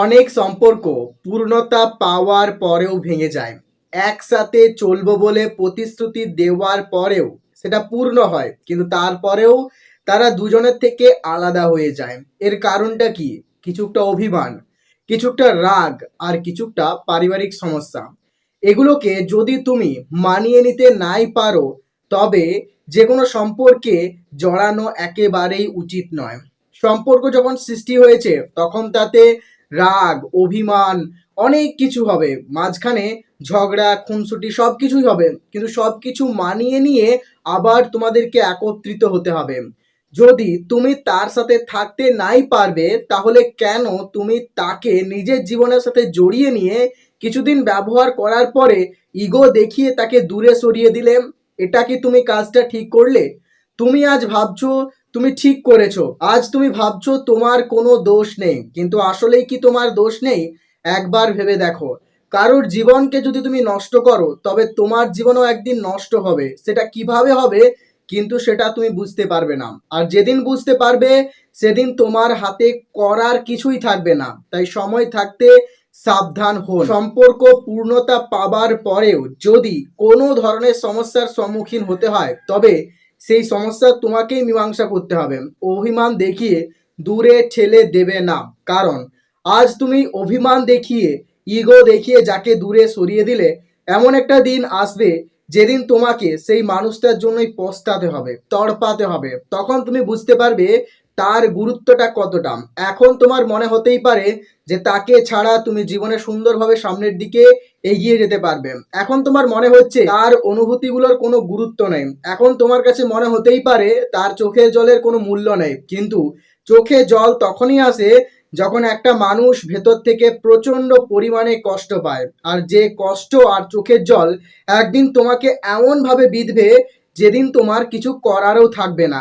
অনেক সম্পর্ক পূর্ণতা পাওয়ার পরেও ভেঙে যায়। একসাথে চলবো বলে প্রতিশ্রুতি দেওয়ার পরেও সেটা পূর্ণ হয়, কিন্তু তারপরেও তারা দুজনের থেকে আলাদা হয়ে যায়। এর কারণটা কি? কিছুটা অভিমান কিছুটা রাগ, আর কিছুটা পারিবারিক সমস্যা। এগুলোকে যদি তুমি মানিয়ে নিতে নাই পারো, তবে যে কোনো সম্পর্কে জড়ানো একেবারেই উচিত নয়। সম্পর্ক যখন সৃষ্টি হয়েছে, তখন তাতে রাগ, অভিমান, অনেক কিছু হবে। মাঝখানে ঝগড়া, খুনসুটি সব কিছুই হবে। কিন্তু সব কিছু মানিয়ে নিয়ে আবার তোমাদেরকে একত্রিত হতে হবে। যদি তুমি তার সাথে থাকতে নাই পারবে, তাহলে কেন তুমি তাকে নিজের জীবনের সাথে জড়িয়ে নিয়ে কিছুদিন ব্যবহার করার পরে ইগো দেখিয়ে তাকে দূরে সরিয়ে দিলে? এটা কি তুমি কাজটা ঠিক করলে? তুমি আজ ভাবছ তুমি ঠিক করেছ। আজ তুমি ভাবছ তোমার কোনো দোষ নেই, কিন্তু আসলেই কি তোমার দোষ নেই? একবার ভেবে দেখো। কারোর জীবনকে যদি তুমি নষ্ট করো, তবে তোমার জীবনও একদিন নষ্ট হবে। সেটা কীভাবে হবে, কিন্তু সেটা তুমি বুঝতে পারবে না। আর যেদিন বুঝতে পারবে, সেদিন তোমার হাতে করার কিছুই থাকবে না। তাই সময় থাকতে সাবধান হন। সম্পর্ক পূর্ণতা পাবার পরেও যদি কোনো ধরনের সমস্যার সম্মুখীন হতে হয়, তবে সেই সমস্যা তোমাকেই মীমাংসা করতে হবে। অভিমান দেখিয়ে দূরে ঠেলে দেবে না। কারণ, আজ তুমি অভিমান দেখিয়ে, ইগো দেখিয়ে যাকে দূরে সরিয়ে দিলে, এমন একটা দিন আসবে যেদিন তোমাকে সেই মানুষটার জন্যই পস্তাতে হবে, তড়পাতে হবে। তখন তুমি বুঝতে পারবে তার গুরুত্বটা কতটা? এখন তোমার মনে হতেই পারে যে তাকে ছাড়া তুমি জীবনে সুন্দরভাবে সামনের দিকে এগিয়ে যেতে পারবে। এখন তোমার মনে হচ্ছে তার অনুভূতিগুলোর কোনো গুরুত্ব নেই। এখন তোমার কাছে মনে হতেই পারে তার চোখের জলের কোনো মূল্য নেই। কিন্তু চোখে জল তখনই আসে যখন একটা মানুষ ভেতর থেকে প্রচণ্ড পরিমাণে কষ্ট পায়। আর যে কষ্ট আর চোখের জল একদিন তোমাকে এমনভাবে বিঁধবে যেদিন তোমার কিছু করারও থাকবে না।